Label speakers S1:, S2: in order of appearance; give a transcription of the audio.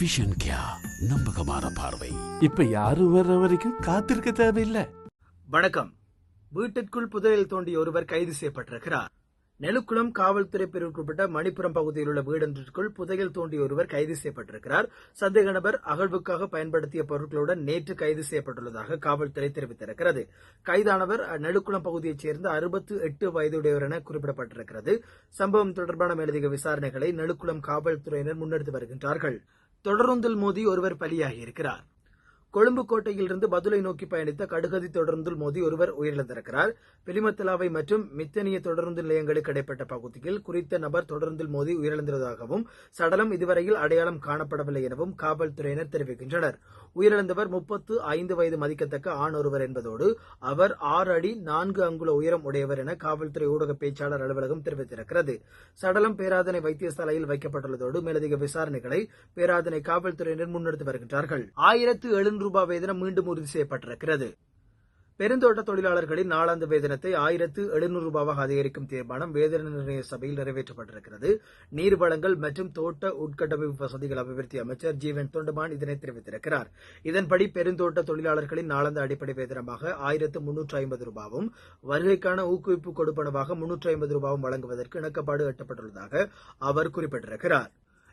S1: Vision கியா நம்பகமான பார்வை.
S2: இப்ப யாரும் வர்ற வரைக்கும் காத்திருக்க தேவையில்லை.
S3: வணக்கம். வீட்டிற்குள் புதையல் தோண்டிய ஒருவர் கைது செய்யப்பட்டிருக்கிறார். நெலுக்குளம் காவல்துறை பிரிவுக்குட்பட்ட மணிப்புரம் பகுதியில் உள்ள வீடொன்றிற்குள் புதையல் தோண்டிய ஒருவர் கைது செய்யப்பட்டிருக்கிறார். சந்தேக நபர் அகழ்வுக்காக பயன்படுத்திய பொருட்களுடன் நேற்று கைது செய்யப்பட்டுள்ளதாக காவல்துறை தெரிவித்திருக்கிறது. கைதானவர் நெலுக்குளம் பகுதியைச் சேர்ந்த அறுபத்து எட்டு வயதுடையவர் என குறிப்பிடப்பட்டிருக்கிறது. சம்பவம் தொடர்பான மேலதிக விசாரணைகளை நெலுக்குளம் காவல்துறையினர் முன்னெடுத்து வருகின்றார்கள். தொடருந்தில் மோதி ஒருவர் பலியாகியிருக்கிறார். கொழும்பு கோட்டையிலிருந்து பதுளை நோக்கி பயணித்த கடுகதி தொடருந்தில் மோதி ஒருவர் உயிரிழந்திருக்கிறார். பெலிமத்தலாவை மற்றும் மித்தனிய தொடருந்து நிலையங்களுக்கு இடைப்பட்ட பகுதியில் குறித்த நபர் தொடருந்தில் மோதி உயிரிழந்ததாகவும் சடலம் இதுவரையில் அடையாளம் காணப்படவில்லை எனவும் காவல்துறையினர் தெரிவிக்கின்றனர். உயிரிழந்தவர் முப்பத்து ஐந்து வயது மதிக்கத்தக்க ஆண் ஒருவர் என்பதோடு அவர் ஆறு அடி நான்கு அங்குல உயரம் உடையவர் என காவல்துறை ஊடக பேச்சாளர் அலுவலகம் தெரிவித்திருக்கிறது. சடலம் பேராதனை வைத்தியசாலையில் வைக்கப்பட்டுள்ளதோடு மேலதிக விசாரணைகளை பேராதனை காவல்துறையினர் முன்னெடுத்து வருகின்றார்கள். ஆயிரத்து எழுநூறு ரூபாய் வேதனம் மீண்டும் உறுதி செய்யப்பட்டிருக்கிறது. பெருந்தோட்ட தொழிலாளர்களின் நாளாந்த வேதனத்தை ஆயிரத்து எழுநூறு ரூபாவாக அதிகரிக்கும் தீர்மானம் வேதன நிர்ணய சபையில் நிறைவேற்றப்பட்டிருக்கிறது. நீர் வளங்கள் மற்றும் தோட்ட உட்கட்டமைப்பு வசதிகள் அபிவிருத்தி அமைச்சர் ஜீவன் தொண்டமான் இதனை தெரிவித்திருக்கிறார். இதன்படி பெருந்தோட்ட தொழிலாளர்களின் நாளாந்த அடிப்படை வேதனமாக ஆயிரத்து முன்னூற்று ஐம்பது ரூபாவும் வருகைக்கான ஊக்குவிப்பு கொடுப்பனவாக முன்னூற்று ஐம்பது ரூபாவும் வழங்குவதற்கு இணக்கப்பாடு எட்டப்பட்டுள்ளதாக அவர் குறிப்பிட்டிருக்கிறார்.